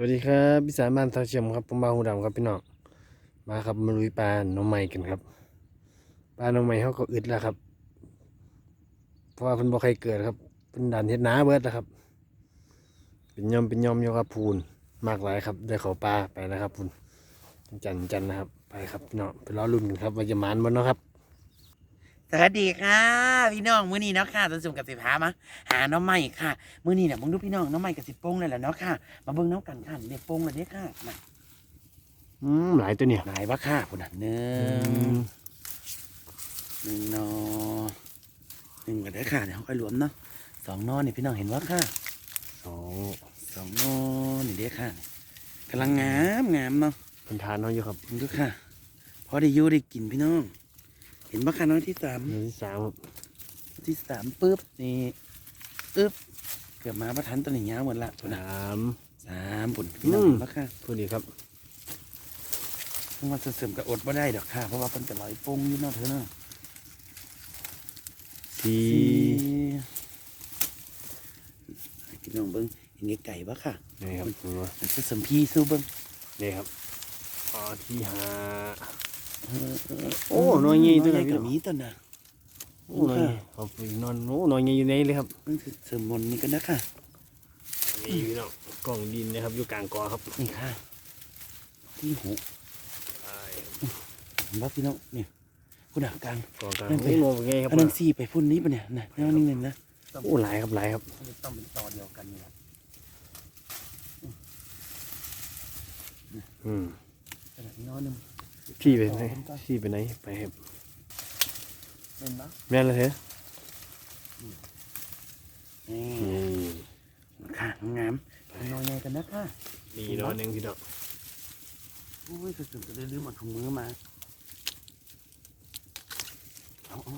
วัสดีครับพี่สารบ้านทาเชียมครับผมบาหูดำครับพี่น้องมาครับมาลุยปลาหน้องใหม่กันครับปลาหน้องใหม่เขาก็อึดแล้วครับ เพราะว่าเพิ่นบ่ใครเกิดครับเป็นดันเฮ็ดน้าเบิดแล้วครับ เป็นย่อมเป็นย่อมอยู่ครับพูนมากหลายครับ ได้เขาปลาไปนะครับพูนจันจันนะครับ ไปครับพี่น้องไปรอลุ้นกันครับว่าจะมานบ่เนาะครับ สวัสดีค่ะพี่น้องมื้อนี้เนาะค่ะต้นสุ่มกับสิพามาหาน้องใหม่ค่ะมื้อนี้เนี่ยมึงดูพี่น้องน้องใหม่กับสิโป้งเลยแหละเนาะค่ะมาเบิ่งน้องกันค่ะเด็กโป้งเลยเด้อค่ะมาอืมหลายตัวเนี่ยหลายว่าค่ะคนน่ะหนึ่อืงมหนึ่งนอหนึ่งกันเด้อค่ะเดี๋ยวค่อยรวมเนาะสองนอนี่พี่น้องเห็นว่าค่ะสองสองนอนี่เด้อค่ะกำลังงามงามเนาะเป็นทานเขาอยู่ครับมึงดูค่ะพอได้อยู่ได้กินพี่น้อง เห็นว่าค่ะน้องที่สามตัวที่สามครับที่สามปุ๊บนี่ปึ๊บเกือบมาประทันตัวหนึ่งยาวหมดละตัวนะสามสามปุ่นพี่น้องอืมแล้วค่ะพูดดีครับเพราะว่าเสริมกับอดว่าได้ดอกค่ะ เพราะว่าเพิ่นจะลอยโป่งอยู่เนอกเธอเนาะสี่ให้พี่น้องเบิ้งเห็นไก่ปะค่ะนี่ครับดูว่ามันจะเสริมพี่สู้เบิ้งนี่ครับอ๋อที่หาเออเออ โอ้น้อยใหญ่ตัวไหนน้อยพี่กับน้องมีตัวน่ะโอ้น้อยเขาไปนอนโอ้น้อยใหญ่อยู่ในเลยครับมันคือเสริมมนต์นี่กันนะค่ะนี่พี่น้องกล่องดินนะครับอยู่กลางกอครับนี่ค่ะที่หูเห็นปะพี่น้องนี่คุณหากลางกองกลางนั่นสิโอ้โหไงครับอันนั้นสี่ไปพุ่นนี้ปะเนี่ยน่ะแนวนิ่งๆนะโอ้หลายครับหลายครับต้องเป็นต่อเดียวกันนี่แหละอืมขนาดน้อยหนึง พี่ไปไหนพี่ไปไหนไปครับเห็นปะแม่นเลยเหรอนี่นี่ค่ะงามๆน้อยใหญ่กันนะค่ะนี่น้อยหนึงพี่น้องโอ้ยสุดๆจะได้ลืมเอาถุงมือมาเอาเอา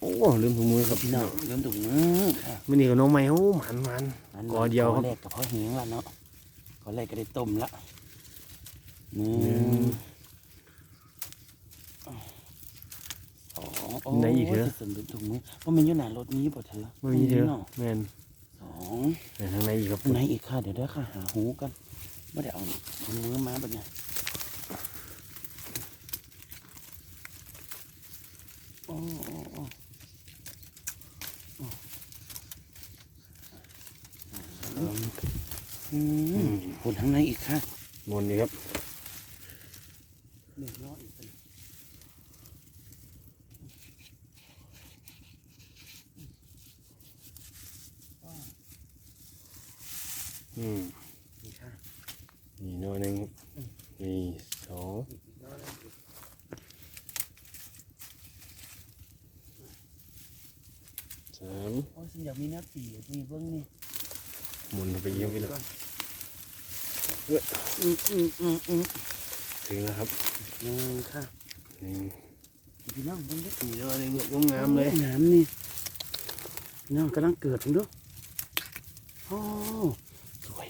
โอ้ลืมถุงมือครับพี่พี่น้น้อองงลืมถุงมือค่ะมื่อนี้ก็น้องใหม่โอ้หมันมันกอเดียวครับกอแรกกับพ่อเหียงละเนาะกอแรกก็ได้ต้มละหนึ่หนึ่ง งสองโอ้ไหนอีกเหรอจะสมดุลถุงมือว่ามันอยู่หน้ารถนี้ป่ะเธอไม่มีเถอะเนาะแม่นสองแต่ทางในอีกครับอันไหนอีกค่ะเดี๋ยวเด้อค่ะหาหูกันไม่ได้เอาถุงมือมาแบบเนี้ยโอ้โอ้โอ้อืมคนข้างในอีกค่ะมนนี่ครับหนึ่งร้อยอีก เป็นอืมนี่ค่ะนี่น้อยหนึงครับนี่สองอีกร้อยแล้วสามโอ้ยฉันอยากมีหน้าปีอะมีเบิ้งนี่หมุนไปเยี่ยมไปแล้วอืมอืมอืมอืมถึงแล้วครับหนึ่งค่ะนี่พี่น้องเบิ้งดินี่น้อยหนึงครับงามๆเลยงามนี่พี่น้องกำลังเกิดถึงด้วยโอ้สวย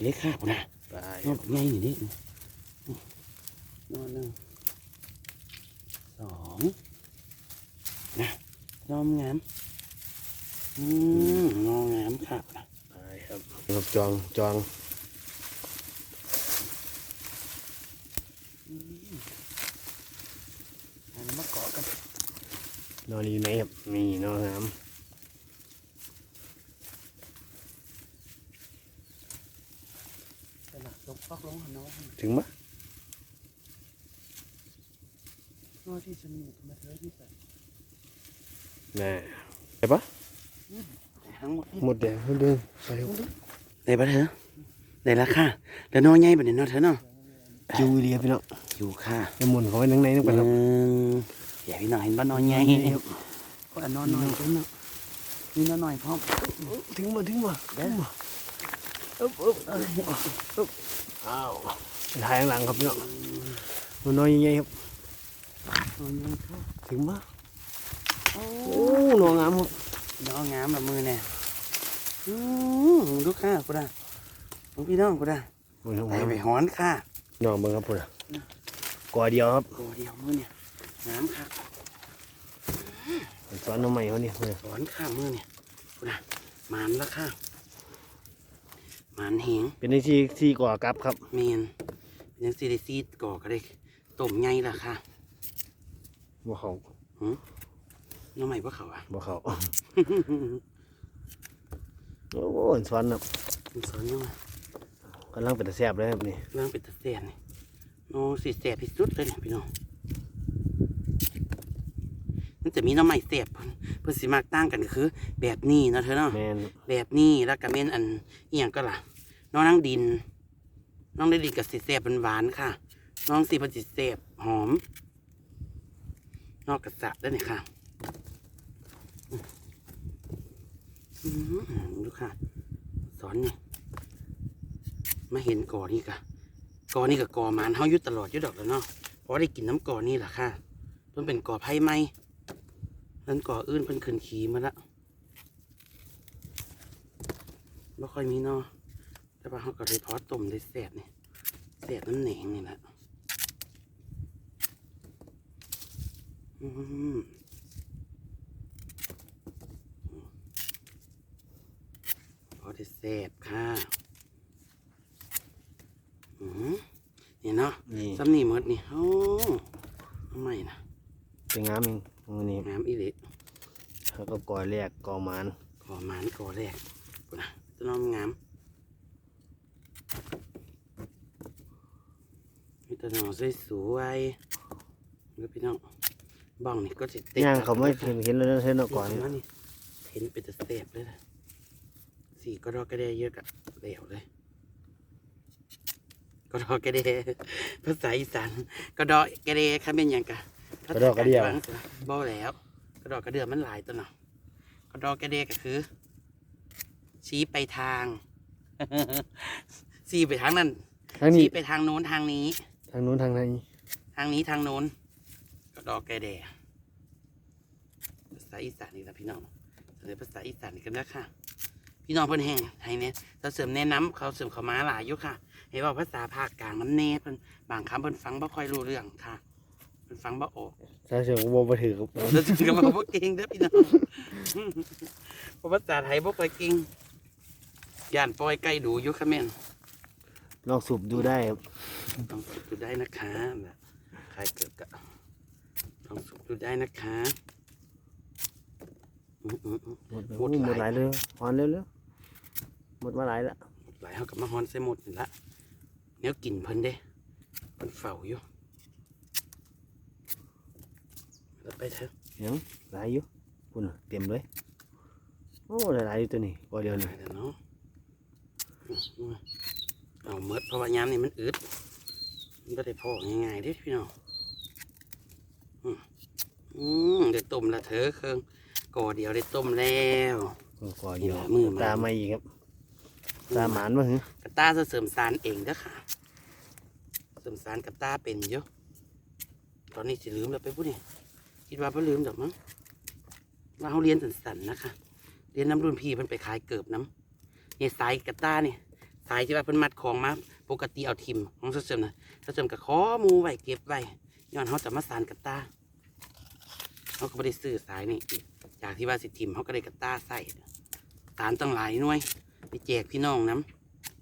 เลยค่ะพุ่นนะไปนอนแบบไงนี่ดินอนหนึ่งสองนะนอนงามอืมนอนงามค่ะพุ่นนะไปครับครับจองจองอันนี้มาเกาะกันนอนอยู่ไหนครับนี่นอนงาม ไปละลง ปักลงหันน้องถึงปะน้อยที่ฉันมีมาเธอที่ใส่น่ะไปปะทั้งหมดหมดแดงหมดเดินใส่ครับได้ปะเธอได้ละค่ะแล้วน้อยใหญ่แบบนี้เนาะเธอเนาะจูเรียพี่น้องอยู่ค่ะไปหมุนเขาไว้ข้างในนั่นหก่อนครับนึ่งอย่าพี่น้อยเห็นบ้านน้อยใหญ่นี่ครับก็อันนอนหน่อยเพิ่นเนาะนี่นอนหน่อยพร้อมถึงมาถึงมาเด้อ อึ๊บอึ๊บอึ๊บอ้าวถ่ายข้างหลังครับพี่น้องมันน้อยยังไงครับนอนใหญ่ค่ะถึงปะโอ้โอ้หนองงามครับน้องงามแบบมือเนี่ยอืมดูค่ะกูได้ของพี่น้องกูได้โอ้ยหนองไปงามไปหอนค่ะน้องเบิ่งครับพุ่นน่ะกอเดียวครับโอ้เดียวมือเนี่ยงามค่ะสอนน้องใหม่เขาเนี่ยพุ่นน่ะหอนค่ะมือเนี่ยกูได้มานแล้วค่ะ หมานแหงเป็นในที่ที่ก่อกลับครับเมนเป็นยังซีได้ซีดก่อก็ได้ต้มไงล่ะค่ะบ่เขาน้องใหม่พวกเขาอะบ่เขาโอ้โหสอนครับมันสอนยังไงกำลังเป็นตาแซ่บเลยครับนี่เรื่องเป็นตะเสียนนี่โอ้สีแสบที่สุดเลยเนี่ยพี่น้องมันจะมีน้ำใหม่แสบเพิ่นเพิ่นสิมากตั้งกันก็คือ แบบนี้เนาะเธอเนาะแมนแบบนี้แล้วก็เม่นอันเอียงก็ล่ะ น้องนั่งดิน น้องได้ดินกับสีแสบเป็นหวานๆค่ะ น้องสีพันสีแสบหอม นอกกระสะด้วยนี่ค่ะอืมดูค่ะ สอนนี่มาเห็นก่อนี่กะก่อนี่กับก่อหมานเฮาอยุดตลอดอยุดดอกแล้วเนาะเพราะได้กินน้ำก่อนี่แหละค่ะเพิ่นเป็นก่อไผ่ไหม นั้นก่ออื่นเพิ่นขึ้นขี่มาละบ่ค่อยมีเนาะแต่ว่าเขาก็เลยพอต้มได้แสบนี่แสบน้ำแหนงนี่แหละอืมพอได้แสบค่ะอืมนี่เนาะนี่ซ้ำนี่หมดนี่โอ้ทำไมนะเป็นงามเองมือนี้งามอีหลิแล้วก็ ก่อแรกก่อหมานก่อหมานก่อแรกปุ่นนะต้นน้อมงามมีต้นน้อสวยสวยๆแล้วพี่น้องบ้องนี่ก็จะติดย่างเขาไม่เห็นเห็นแล้วเห็นเอาก่อนนี่นี่เห็นเป็นตะเต็บเลยนะสีก็ดอกกระเดยเยอะกะเหลวเลยก็ดอกกระเดยภาษาอีสานก็ดอกกระเดยค่ะเป็นหยังกะกระดอกกระเดี่ยวบ่แล้วกระดอกกระเดือมันหลายตัวเนาะ กระดอกกระเดยก็คือ ชี้ไปทาง ชี้ไปทางนั้นทางนี้ชี้ไปทางโน้นทางนี้ ทางนู้นทางไหนทางนี้ทางโน้นกระดอกกระเดยภาษาอีสานนี่ละพี่น้องเสนอภาษาอีสานนี่กันนะค่ะ พี่น้องเพิ่นแห่งไทยเนี่ยเราเสริมแนะนำเขาเสริมเขามาหลายอยู่ค่ะ ให้เว่าภาษาภาคกลางน้ำแน่เพิ่นบางคำเพิ่นฟังบ่ค่อยรู้เรื่องค่ะ เพิ่นฟังบ่ออกถ้าเสียงบ่บ่ถือครับแล้วถึงกับมาบ่เก่งเด้อพี่น้องเพราะภาษาไทยบ่ค่อยเก่งย่านปล่อยไก่ดูอยู่ค่ะแม่นลองสูบดูได้ครับลองสุกดูได้นะคะแบบใครเกิดกะลองสุกดูได้นะคะอืมอืมอืมหมดหมดหมดหหลาลายยเลยหอนเร็วๆหมดมาหลายละหลายเฮากับมาฮอนใส่หมดนี่ละเนี้ยกินเพิ่นเด้เพิ่นเฝ้าอยู่แล้ว ไปเถอะยังหลายอยู่คุณน่ะเต็มเลยโอ้หลายๆอยู่ตัวนี้ก่อเดียวนี่เดี๋ยวเนาะอืมเอาเมดเพราะว่ายามนี่มันอึดมันก็ได้พอง่ายๆเด้พี่น้องอืมอืมได้ต้มละเถอะเครื่องก่อเดียวได้ต้มแล้วก่อเดียวมือมันตาไม่อีกครับ ตาหมานมาหือกระตาจะเสริมสารเองเด้อค่ะ เสริมสารกระตาเป็นเยอะตอนนี้สิลืมแล้วไปพูดนี่ คิดว่าเพิ่ลืมดอกมั้งว่าเขาเรียนสันๆนะคะ เรียนน้ำรุ่นพี่เพิ่นไปขายเกิบน้ำเนี่ยสายกระต้าเนี่ยสายที่ว่าเพิ่นมัดของมาปกติเอาทิมของเสริมนะเสริมกับขอมูไว้เก็บไว้ย้อนเขาจะมาสานกระต้าเขาก็ไม่ได้ซื้อสายนี่จากที่ว่าสิทิมเขาก็ได้กระต้าใส่สารตั้งหลายน่วยไปแจกพี่น้องน้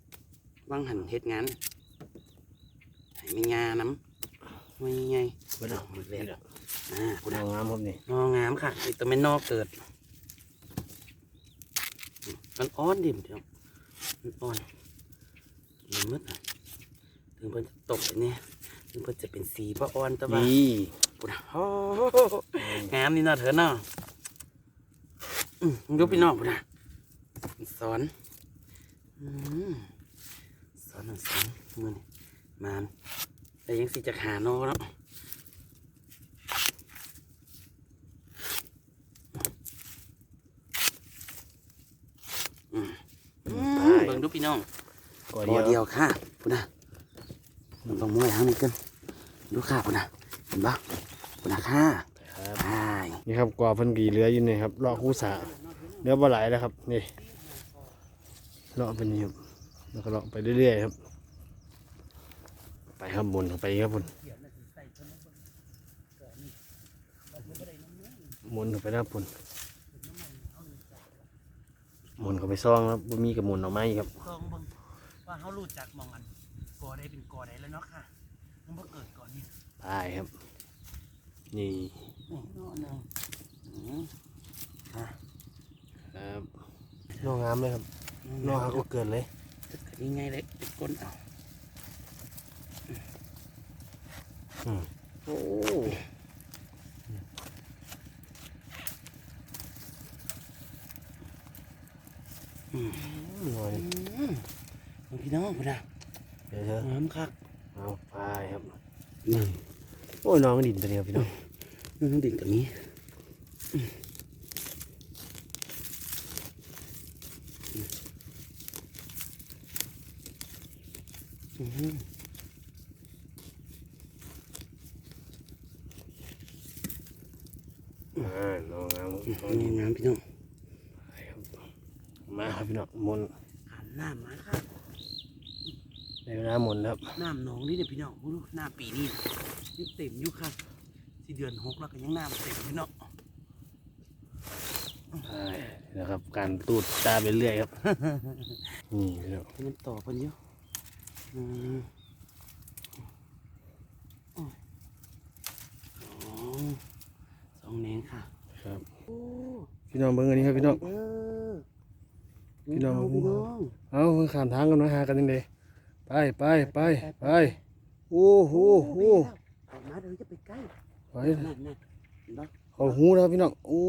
ำว่างหันเฮ็ดงานให้ไม่งาน้ำไม่ไงบ่ได้เอาหมดแล้ว อ่าคุณดอกงามครับนี่นองามค่ะนี่ตัวแม่นอเกิดมันอ่อนดิมเดียวมันอ่อนมันมืดอะถึงเพิ่นจะตกอันเนี่ยถึงเพิ่นจะเป็นสีบ่อ่อนแต่ว่านี่ปุนะโอ้โหงามนี่เนาะเถอะเนาะอืมดูพี่น้องปุนะสอนอืมสอนหนังสอนมือนี่มานแต่ยังสิจะหาโนเนาะ อืมเบิ่งดู พี่น้องก่อตัวเดีเดียวยวค่ะพุ่นนะมันต้องมวยทางนี้กันดูค่ะพุ่นนะเห็นปะพุ่นนะค่ะครับใช่นี่ครับก่อเพันกี่เหลืออยู่นี่ครับเลาะคู่สาเหลือบ่หลายแล้วครับนี่เลาะเป็นนี่ครับแล้วก็เลาะไปเรื่อยๆครับ ไปครับบนไปครับบนหมุนเข้าไปหน้าปุ่น หมุนเข้าไปซ่องครับบ่มีกับหมุนออกไม้ครับซองเบิ่งว่าเขารู้จักมองอันกอใดเป็นกอใดแล้วเนาะค่ะมันบ่เกิดก่อนนี่ไปครับ นี่นี่เนาะหนึงอืมค่ะครับนองงามเลยครับนอหักก็เกินเลยนี่ไงเลยเป็นก้นเอาอืมโอ้ อืม หน่อยอืมพี่น้องพุ่นน่ะเดี๋ยวเถอะงามคักเอาไปครับนี่โอ้ยน้องดินตัวนี้ครับพี่น้องอืมดิ่งกับนี้อืมอ่าน้องงามอืมน้องดินงามพี่น้อง ไปครับมาครับ พี่น้องหมุนหันหน้ามาค่ะในเวลาหมุนครับน้ำหนองนี่เนี่ยพี่น้องรู้หน้าปีนี้น่ะยังเต็มอยู่ค่ะสี่เดือนหกแล้วก็ยังน้ำเต็มพี่น้องใช่นะครับ การตูดตาไปเรื่อยครับนี่พี่น้องให้มันต่อกันเยอะอืมโอ้ยสองสองเนงค่ะ ครับโอ้พี่น้องเบิ่งอันนี้ครับพี่น้องเออ พี่น้องพี่น้องเอาเพิ่งข้ามทางกันมาหากันยังไงไปไปไปไปโอ้โหโอ้โหออกมาเดี๋ยวจะไปใกล้ไปนั่นนั่นเห็นปะเขาหูแล้วครับพี่น้องโอ้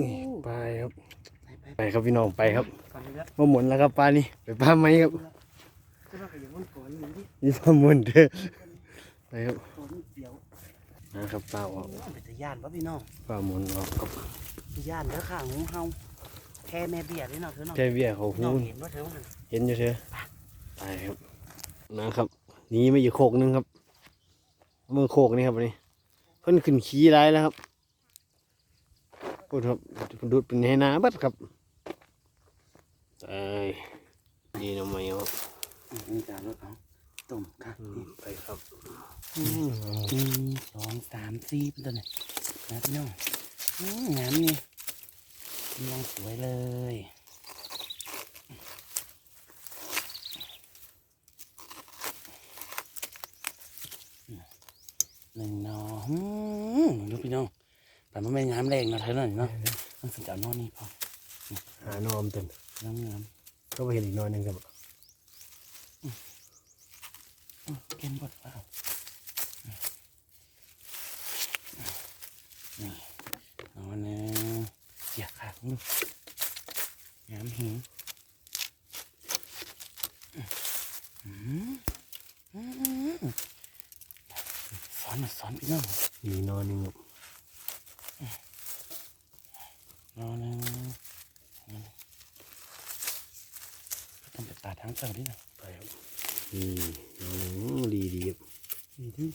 ยไปครับ ไปไปไปครับพี่น้องไปครับฟังแล้วมาหมุนแล้วครับปลานี่ไปปลาไหมครับก็ว่าก็ยังมันก่อนอยู่ดินี่ปลาหมุนเด้อไปครับก่อนเดียวนะครับปลาออกเป็นตะย่านปะพี่น้องปลาหมุนออกครับตะย่านแล้วข้างหูเฮา แค่แม่เบี้ยเลยเนาะเธอเนาะแค่เบี้ยเขาน้หูองเห็นว่าเธอมันเห็นอยู่เถอะไปครับนะครับหนี่ไม่อยู่โคกนึงครับมือโคกนี่ครับอันนี้เพิ่นขึ้นขี้ร้ายแล้วครับพูดครับดูดเป็นให้นาบัดครับไปนี่น้ำมันครับอืมนี่การรถเอาต้มค่ะอืมไปครับอืมหนึ่งสองสามสี่เป็นตัวไหนนะพี่น้องอืมงามนี่ กำลังสวยเลย หนึ่งหนออืมดูพี่น้องแต่มันไม่งามแรงเนาะเธอเนาะเนาะมันสุดยอดนอนนี่พอหานอมเต็มน้ำงามก็ไปเห็นอีกหนอยหนึงครับอืมเก็นบดเปล่านี่เอาอันนึงเกี่ยขาขอ งลูกงามหิงอืมอืมสอนมาสอนพี่น้อง อีกหนอยหนึงครับ นอนนึงต้องไปตัดทั้งเจ้าดินะ ไปครับนี่หนอยหนึงอืมดีดีครับ ดีดี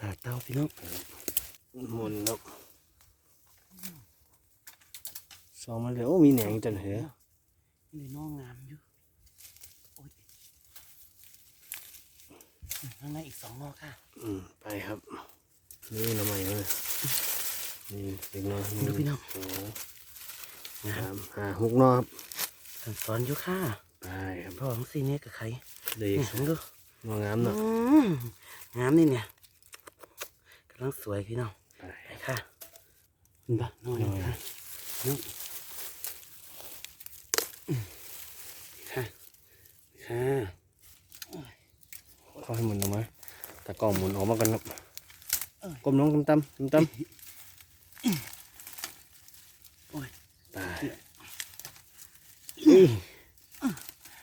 ตา เต้าพี่น้องหมุนครับสองมาเลยโอ้มีแหนงจังเหรอนี่น้องงามอยู่โอ้ยข้างในอีกสองนอค่ะ อืมไปครับ นี่หน้ำมันเลยนี่อีกหนอยหดูพี่น้องสองสามห้าหกหนอครับสันสอนอยู่ค่ะไปครับพ่อของซีเนี่ยกับใครเด็กนี่เห็นดูงองามเนาะอืมงามนี่เนี่ย กำลังสวยพี่น้องไปไปค่ะเห็นปะน้อยน้อยค่ะน้องอืมค่ะค่ะค่อยหมุนออกมาตะกล้องหมุนออกมากันครับเอ้ยก้มลงตั้มตั้มตั้มโอ้ยไป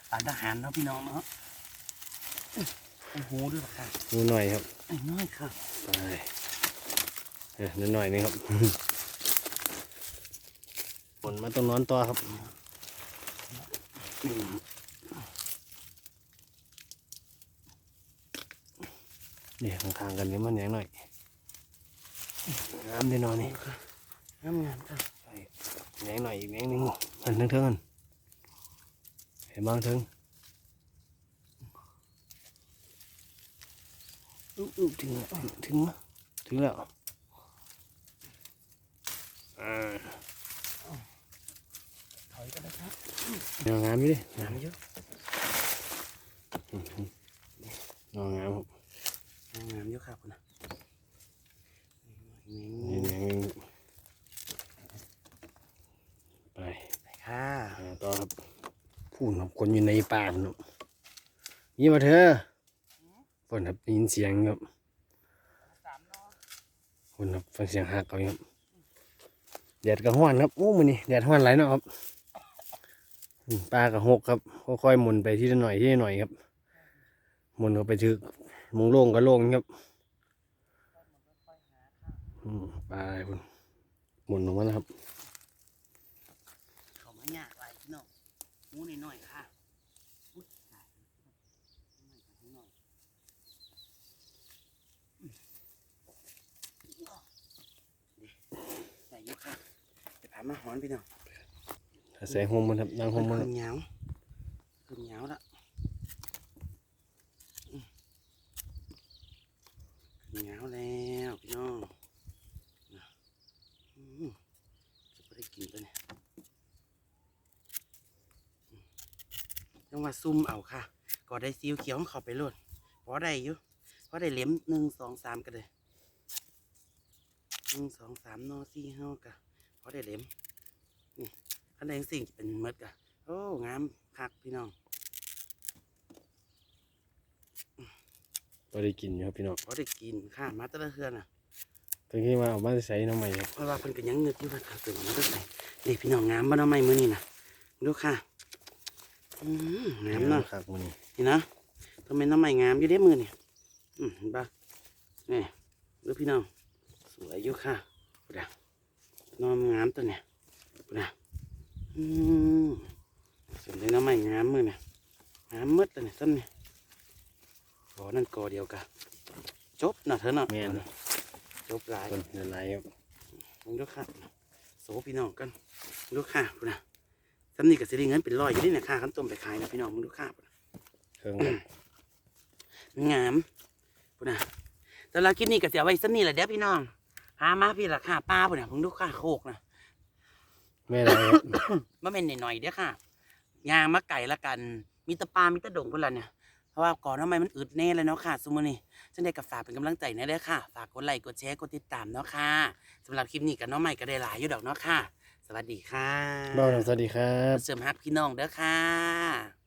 ปานทหารเนาะพี่น้องเนาะโอ้โหด้วยค่ะมือหน่อยครับไอ้น้อยค่ะไปเออ นิดหน่อยนึงครับหมุนมาตรงนอนต่อครับเนี่ยข้างๆกันนี่มันอย่างหน่อยน้ำได้นอนนี่งามงามค่ะไปแหงหน่อยอีกแหงหนึงอันเทิงเทิงอันเห็นบ้างเทิงอุ๊บอุ๊บถึงแล้วถึงแล้วถึงแล้วอ่า ถอยกันนะครับเดี๋ยวงามอยู่ดิน้ำเยอะนอนงามครับน้ำเยอะครับคุณนะนี่นี่นี่ไปไปค่ะหาต่อครับพูดครับคนอยู่ในป่าพุ่นครับนี่มาเถอะฝนครับได้ยินเสียงครับสามนอคนครับฟังเสียงหักเขาครับ แดดก็ห้อนครับโอ้มือนี่แดดห้อนไหลเนาะครับปลากับหกครับค่อยๆหมุนไปที่ละหน่อยที่ละหน่อยครับหมุนเข้าไปถึกมุงโล่งก็โล่งครับอืมปลาพุ่นหมุนออกมาแล้วครับเขามายากหลายพี่น้องหมูน้อยค่ะอุ๊ยตายน้อยๆอืมใส่เยอะค่ะ มาหอนพี่น้องถ้าใส่หมมันครับนั่งหมมันคขึ้รับนเหงาขึ้นเหงาละอืมขึ้นเหงาแล้วพี่น้องนะอืมจะไม่ได้กินตัวเนี่ยอืมต้องมาซุ่มเอาค่ะก็ได้ซีอิ๊วเขียวของเขาไปโลดพอได้อยู่พอได้เหล็มหนึ่งสองสามกันเลยหนึ่งสองสามนอสี่ห้ากะ พอได้เหล็มนี่อันใดสิ่งเป็นหมดกะโอ้งามคักพี่น้องพอได้กินอยู่ครับพี่น้องพอได้กินข้ามาแตะละเฮือนอะตอนที่มาเออกมาใส่น้ำใหม่ครับเพราะว่าเพิ่นก็ยังนึกอยู่ว่าถ้าเกิดมาตั้งแต่นี่พี่น้องงามบ่เนาะไม้มื้อนี้น่ะดูค่ะอืมงามเนาะครับมันนี้นี่นะทำไมน้ำไม้งามอยู่เด้มือนี่อืมเห็นปะนี่ดูพี่น้องสวยอยู่ค่ะดูนะ น้องงามตัวเนี่ยดูนะอืมสวยเลยน้ำไม้งามมือเนี่ยงามหมืดเลยเนี่ยต้นเนี่ยกอนั่นกอเดียวกันจบนะเธอเนาะแม่นจบหลายต้นเดือนไรครับมึงดูค่ะโสพี่น้องกันมึงดูค่ะพุ่นนะสำนีกับสิริเงินเป็นร้อยอยู่นี่นะค่ะขั้นต้มไปขายนะพี่น้องมึงดูค่ะพุ่นน่ะเครื่องครับงามพุ่นนะแต่ละคลิปนี้ก็เสียไว้สำนีแหละเด้อพี่น้อง หามาพี่ละค่ะป้าพุ่นนะมึงดูค่ะโคกนะแม่ไรครับมาเป็นหน่อยๆเด้อค่ะยางมาไก่ละกัน มีแตะปลามีแตะดงพุ่นละเนี่ยเพราะว่าก่อนทำไมมันอึดแน่เลยเนาะค่ะสมมตินี่ฉันได้กับฝากเป็นกำลังใจนะเด้อค่ะ ฝากกดไลค์กดแชร์กดติดตามเนาะค่ะสำหรับคลิปนี้กับน้องใหม่ก็ได้หลายอยู่ดอกเนาะค่ะ สวัสดีค่ะบ้าวสวัสดีครับ เสริมฮักพี่น้องเด้อค่ะ